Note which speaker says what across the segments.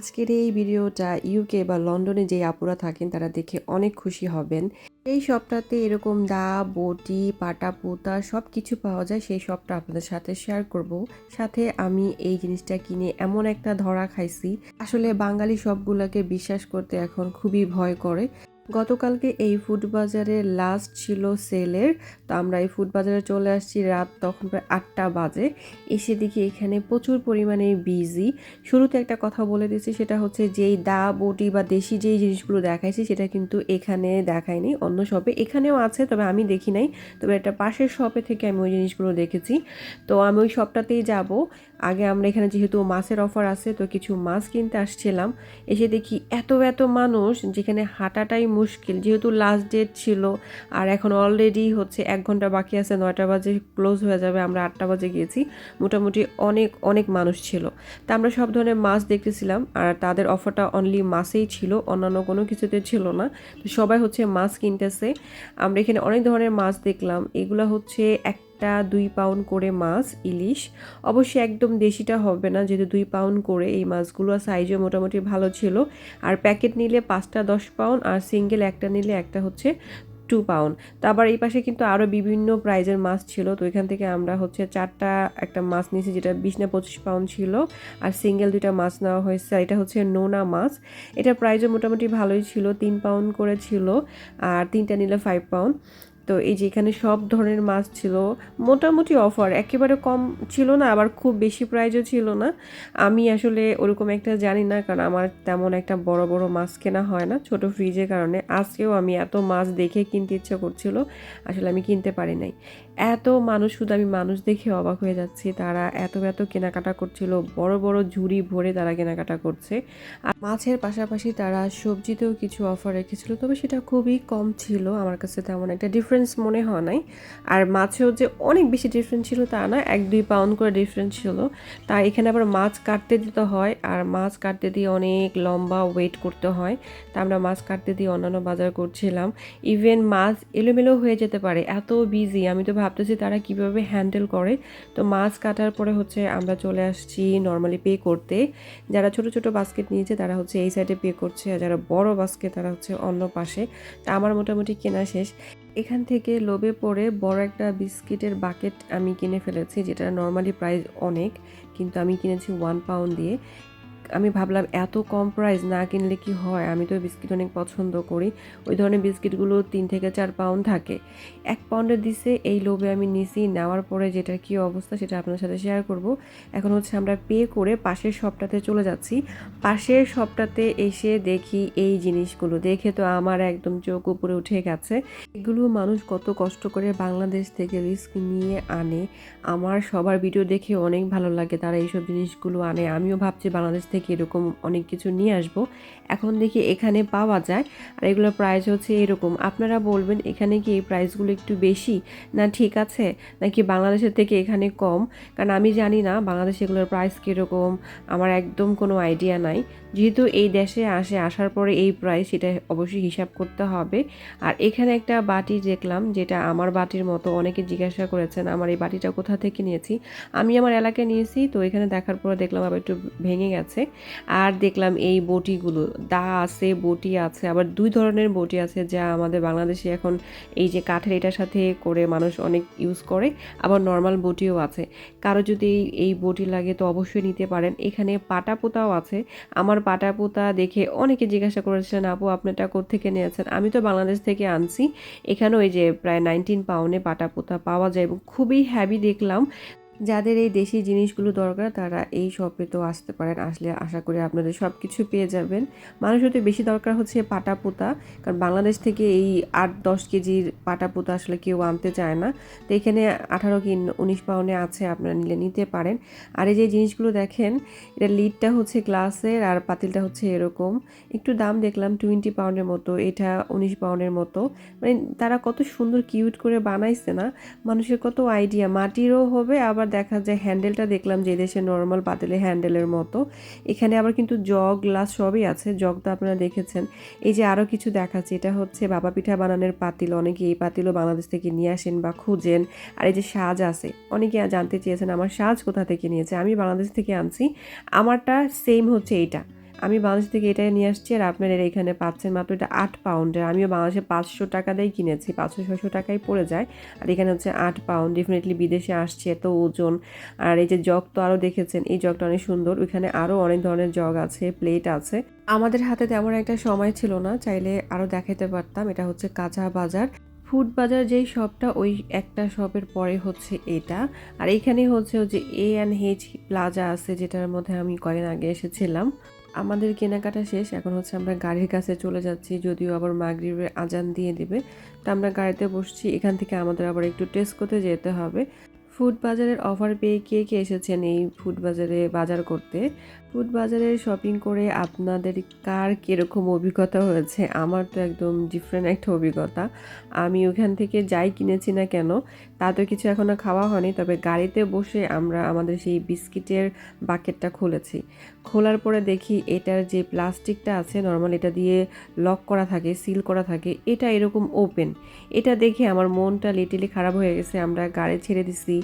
Speaker 1: আজকের এই ভিডিওটা ইউকে বা লন্ডনে যে আপুরা থাকেন, তারা দেখে অনেক খুশি হবেন। এই শপটাতে এরকম দা, বটি পাটা পোতা সব কিছু পাওয়া যায়, সেই শপটা আপনাদের সাথে শেয়ার করব। সাথে আমি এই জিনিসটা কিনে এমন একটা ধরা খাইছি। আসলে বাঙালি সবগুলোকে বিশ্বাস করতে এখন খুবই ভয় করে। গতকালকে এই ফুড বাজারে লাস্ট ছিল সেলের তো আমরা এই ফুড বাজারে চলে আসছি রাত তখন প্রায় আটটা বাজে। এসে দেখি এখানে প্রচুর পরিমাণে বিজি শুরুতে একটা কথা বলে দিচ্ছি, সেটা হচ্ছে যেই দা বটি বা দেশি যেই জিনিসগুলো দেখাইছি, সেটা কিন্তু এখানে দেখায়নি, অন্য শপে এখানেও আছে, তবে আমি দেখি নাই। তবে একটা পাশের শপে থেকে আমি ওই জিনিসগুলো দেখেছি। তো আমি ওই শপটাতেই যাব। আগে আমরা এখানে যেহেতু মাছের অফার আছে, তো কিছু মাছ কিনতে আসছিলাম। এসে দেখি এত এত মানুষ যেখানে হাঁটাটাই মুশকিল। যেহেতু লাস্ট ডেট ছিল আর এখন অলরেডি হচ্ছে এক ঘণ্টা বাকি আছে, নয়টা বাজে ক্লোজ হয়ে যাবে, আমরা আটটা বাজে গিয়েছি। মোটামুটি অনেক অনেক মানুষ ছিল। তা আমরা সব ধরনের মাছ দেখতেছিলাম আর তাদের অফারটা অনলি মাছেই ছিল, অন্যান্য কোনো কিছুতে ছিল না। তো সবাই হচ্ছে মাছ কিনতেছে। আমরা এখানে অনেক ধরনের মাছ দেখলাম। এগুলো হচ্ছে একটা দুই পাউন্ড করে মাছ, ইলিশ। অবশ্যই একদম দেশিটা হবে না, যেহেতু দুই পাউন্ড করে এই মাছগুলো সাইজও মোটামুটি ভালো ছিল। আর প্যাকেট নিলে পাঁচটা দশ পাউন্ড, আর সিঙ্গেল একটা নিলে একটা হচ্ছে টু পাউন্ড। তো আবার এই পাশে কিন্তু আরও বিভিন্ন প্রাইজের মাছ ছিল, তো এখান থেকে আমরা হচ্ছে চারটা একটা মাছ নিয়েছি, যেটা বিশ না পঁচিশ পাউন্ড ছিল। আর সিঙ্গেল দুইটা মাছ নেওয়া হয়েছে এটা হচ্ছে নোনা মাছ। এটা প্রাইজও মোটামুটি ভালোই ছিল, তিন পাউন্ড করে ছিল, আর তিনটা নিলে ফাইভ পাউন্ড। তো এই যে এখানে সব ধরনের মাছ ছিল, মোটামুটি অফার একেবারে কম ছিল না, আবার খুব বেশি প্রাইজও ছিল না। আমি আসলে ওরকম একটা জানি না, কারণ আমার তেমন একটা বড় বড় মাছ কেনা হয় না, ছোট ফ্রিজের কারণে। আজকেও আমি এত মাছ দেখে কিনতে ইচ্ছা করছিল, আসলে আমি কিনতে পারি নাই। এত মানুষ শুধু আমি মানুষ দেখে অবাক হয়ে যাচ্ছি। তারা এত এত কেনাকাটা করছিল, বড় বড় ঝুড়ি ভরে তারা কেনাকাটা করছে। আর মাছের পাশাপাশি তারা সবজিতেও কিছু অফার রেখেছিল, তবে সেটা খুবই কম ছিল। আমার কাছে তেমন একটা ডিফারেন্স মনে হয় নাই। আর মাছেও যে অনেক বেশি ডিফারেন্স ছিল তা না, এক দুই পাউন্ড করে ডিফারেন্স ছিল। তাই এখানে আবার মাছ কাটতে দিতে হয়, আর মাছ কাটতে দিয়ে অনেক লম্বা ওয়েট করতে হয়। তা আমরা মাছ কাটতে দিয়ে অন্যান্য বাজার করছিলাম। ইভেন মাছ এলোমেলো হয়ে যেতে পারে, এত বিজি আমি তো ভাবতেছি তারা কীভাবে হ্যান্ডেল করে। তো মাছ কাটার পরে হচ্ছে আমরা চলে আসছি নর্মালি পে করতে। যারা ছোট ছোট বাস্কেট নিয়েছে তারা হচ্ছে এই সাইডে পে করছে আর যারা বড় বাস্কেট তারা হচ্ছে অন্য পাশে। তা আমার মোটামুটি কেনা শেষ। এখান থেকে লোভে পড়ে বড় একটা বিস্কিটের বাকেট আমি কিনে ফেলেছি, যেটা নর্মালি প্রাইস অনেক, কিন্তু আমি কিনেছি ওয়ান পাউন্ড দিয়ে। আমি ভাবলাম এত কম প্রাইস না কিনলে কি হয়? আমি তো বিস্কিট অনেক পছন্দ করি। ওই ধরনের বিস্কিটগুলো তিন থেকে চার পাউন্ড থাকে। এক পাউন্ডে দিছে, এই লোভে আমি নিছি, নেওয়ার পরে যেটা কি অবস্থা সেটা আপনার সাথে শেয়ার করব। এখন হচ্ছে আমরা পে করে পাশের শপটাতে চলে যাচ্ছি। পাশের শপটাতে এসে দেখি এই জিনিসগুলো। দেখে তো আমার একদম চোখ উপরে উঠে গেছে। এগুলো মানুষ কত কষ্ট করে বাংলাদেশ থেকে রিস্ক নিয়ে আনে। আমার সবার ভিডিও দেখে অনেক ভালো লাগে তারা এইসব জিনিসগুলো আনে। আমিও ভাবছি বাংলাদেশ থেকে এরকম অনেক কিছু নিয়ে আসব। এখন দেখি এখানে পাওয়া যায়। আর এগুলোর প্রাইস হচ্ছে এরকম। আপনারা বলবেন, এখানে কি এই প্রাইসগুলো একটু বেশি না ঠিক আছে? নাকি বাংলাদেশের থেকে এখানে কম? কারণ আমি জানি না বাংলাদেশে এগুলোর প্রাইস কীরকম। আমার একদম কোনো আইডিয়া নাই। যেহেতু এই দেশে আসে, আসার পরে এই প্রাইস সেটা অবশ্যই হিসাব করতে হবে। আর এখানে একটা বাটি দেখলাম, যেটা আমার বাটির মতো অনেকে জিজ্ঞাসা করেছেন, আমার এই বাটিটা কোথা থেকে নিয়েছি? আমি আমার এলাকায় নিয়েছি, তো এখানে দেখার পরে দেখলাম আবার একটু ভেঙে গেছে। আর দেখলাম এই বটিগুলো, দা আছে, বটি আছে, আবার দুই ধরনের বটি আছে যা আমাদের বাংলাদেশে এখন এই যে কাঠের এটার সাথে করে মানুষ অনেক ইউজ করে, আবার নর্মাল বটিও আছে। কারও যদি এই বটি লাগে তো অবশ্যই নিতে পারেন। এখানে পাটা পোতাও আছে। আমার পাটা পোতা দেখে অনেকে জিজ্ঞাসা করেছিলেন, আপু আপনারটা থেকে নিয়েছেন? আমি তো বাংলাদেশ থেকে আনছি। এখানে ওই যে প্রায় নাইনটিন পাউন্ডে পাটা পোতা পাওয়া যায় এবং খুবই হ্যাভি দেখলাম। যাদের এই দেশি জিনিসগুলো দরকার, তারা এই শপে তো আসতে পারেন, আসলে আশা করি আপনাদের সব কিছু পেয়ে যাবেন। মানুষের তো বেশি দরকার হচ্ছে পাটা পোতা কারণ বাংলাদেশ থেকে এই আট দশ কেজির পাটা পোতা আসলে কেউ আনতে চায় না। তো এখানে আঠারো কি উনিশ পাউন্ডে আছে, আপনারা নিলে নিতে পারেন। আর এই যে জিনিসগুলো দেখেন, এটা লিডটা হচ্ছে গ্লাসের আর পাতিলটা হচ্ছে এরকম। একটু দাম দেখলাম টোয়েন্টি পাউন্ডের মতো, এটা উনিশ পাউন্ডের মতো। মানে তারা কত সুন্দর কিউট করে বানাইছে না, মানুষের কত আইডিয়া মাটিরও হবে, আবার দেখা যায় হ্যান্ডেলটা দেখলাম যে দেশে নর্মাল পাতিলে হ্যান্ডেলের মতো। এখানে আবার কিন্তু জগ, গ্লাস সবই আছে। জগ তো আপনারা দেখেছেন। এই যে আরও কিছু দেখাচ্ছে, এটা হচ্ছে বাবা পিঠা বানানোর পাতিল। অনেকে এই পাতিলও বাংলাদেশ থেকে নিয়ে আসেন বা খুঁজেন। আর এই যে সাজ আছে, অনেকে জানতে চেয়েছেন, আমার সাজ কোথা থেকে নিয়েছে? আমি বাংলাদেশ থেকে আনছি। আমারটা সেম হচ্ছে এইটা। আমি বাংলাদেশ থেকে এটাই নিয়ে আসছি আর আপনার এখানে পাচ্ছেন মাত্র এটা আট পাউন্ডের আমিও বাংলাদেশে পাঁচশো টাকা দিয়েই কিনেছি, পাঁচশো ছশো টাকাই পড়ে যায়। আর এখানে হচ্ছে আট পাউন্ড ডেফিনেটলি বিদেশে আসছে এত ওজন। আর এই যে জগ তো আরও দেখেছেন, এই জগটা অনেক সুন্দর। ওইখানে আরও অনেক ধরনের জগ আছে প্লেট আছে। আমাদের হাতে তেমন একটা সময় ছিল না, চাইলে আরও দেখাতে পারতাম। এটা হচ্ছে কাঁচা বাজার। ফুড বাজার যেই শপটা ওই একটা শপের পরে হচ্ছে এটা। আর এইখানে হচ্ছে যে এ অ্যান্ড হেচ প্লাজা আছে, যেটার মধ্যে আমি কয়েকদিন আগে এসেছিলাম। আমাদের কেনাকাটা শেষ, এখন হচ্ছে আমরা গাড়ির কাছে চলে যাচ্ছি, যদিও আবার মাগরিবের আজান দিয়ে দেবে। তো আমরা গাড়িতে বসছি, এখান থেকে আমাদের আবার একটু টেস্ট করতে যেতে হবে। ফুড বাজারের অফার পেয়ে কে কে এসেছেন এই ফুড বাজারে বাজার করতে? ফুড বাজারে শপিং করে আপনাদের কার কীরকম অভিজ্ঞতা হয়েছে? আমার তো একদম ডিফারেন্ট একটা অভিজ্ঞতা। আমি ওখান থেকে যাই কিনেছি না কেন, তা তো কিছু এখনও খাওয়া হয়নি, তবে গাড়িতে বসে আমরা আমাদের সেই বিস্কিটের বাকেটটা খুলেছি। খোলার পরে দেখি এটার যে প্লাস্টিকটা আছে নর্মাল এটা দিয়ে লক করা থাকে সিল করা থাকে, এটা এরকম ওপেন এটা দেখে আমার মনটা লিটিলি খারাপ হয়ে গেছে, আমরা গাড়ি ছেড়ে দিছি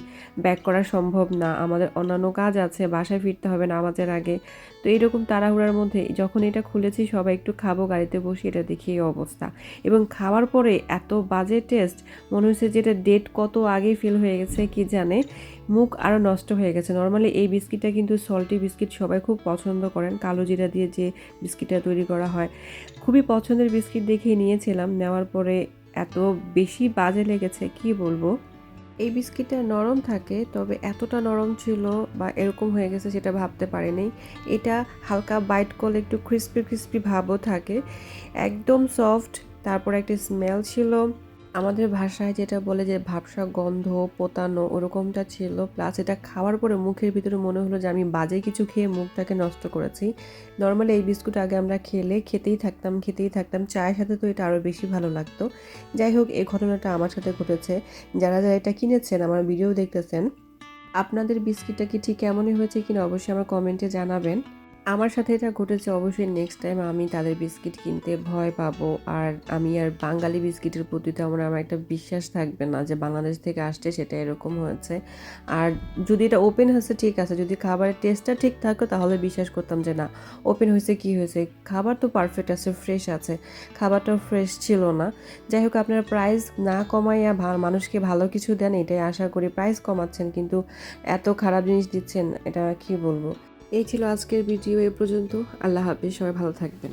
Speaker 1: ব্যাক করা সম্ভব না, আমাদের অন্যান্য কাজ আছে, বাসায় ফিরতে হবে নামাজের আগে তো এইরকম তাড়াহুড়ার মধ্যে যখন এটা খুলেছি, সবাই একটু খাব, গাড়িতে বসে এটা দেখি এই অবস্থা। এবং খাওয়ার পরে এত বাজে টেস্ট মনে হচ্ছে যে এটা ডেট কত আগেই ফিল হয়ে গেছে, কি জানে? মুখ আরও নষ্ট হয়ে গেছে। নর্মালি এই বিস্কিটটা কিন্তু সল্টি বিস্কিট সবাই খুব পছন্দ করেন। কালো জিরা দিয়ে যে বিস্কিটটা তৈরি করা হয়, খুবই পছন্দের বিস্কিট দেখে নিয়েছিলাম। নেওয়ার পরে এত বেশি বাজে লেগেছে, কি বলব? এই বিস্কিটটা নরম থাকে, তবে এতটা নরম ছিল বা এরকম হয়ে গেছে সেটা ভাবতে পারেনি। এটা হালকা বাইট করলে একটু ক্রিস্পি ক্রিস্পি ভাবও থাকে। একদম সফট তারপর একটা স্মেল ছিল। আমাদের ভাষায় যেটা বলে যে ভাবসা গন্ধ, পোতানো, ওরকমটা ছিল। প্লাস এটা খাওয়ার পরে মুখের ভিতরে মনে হলো যে আমি বাজে কিছু খেয়ে মুখটাকে নষ্ট করেছি। নর্মালি এই বিস্কুট আগে আমরা খেলে খেতেই থাকতাম খেতেই থাকতাম। চায়ের সাথে তো এটা আরও বেশি ভালো লাগতো। যাই হোক এই ঘটনাটা আমার সাথে ঘটেছে। যারা যারা এটা কিনেছেন, আমার ভিডিও দেখতেছেন, আপনাদের বিস্কিটটা কি ঠিক এমনই হয়েছে কিনা অবশ্যই আমার কমেন্টে জানাবেন। আমার সাথে এটা ঘটেছে অবশ্যই নেক্সট টাইম আমি তাদের বিস্কিট কিনতে ভয় পাবো। আর আমি আর বাঙালি বিস্কিটের প্রতি তেমন আমার একটা বিশ্বাস থাকবে না যে বাংলাদেশ থেকে আসছে সেটা এরকম হয়েছে। আর যদি এটা ওপেন হয়েছে, ঠিক আছে। যদি খাবারের টেস্টটা ঠিক থাকতো তাহলে বিশ্বাস করতাম যে না ওপেন হয়েছে কি হয়েছে? খাবার তো পারফেক্ট আছে ফ্রেশ আছে। খাবারটাও ফ্রেশ ছিল না। যাই হোক, আপনারা প্রাইস না কমাইয়া মানুষকে ভালো কিছু দেন, এটাই আশা করি। প্রাইস কমাচ্ছেন, কিন্তু এত খারাপ জিনিস দিচ্ছেন, এটা কি বলব? এই ছিল আজকের ভিডিও এ পর্যন্ত। আল্লাহ হাফিজ সবাই ভালো থাকবেন।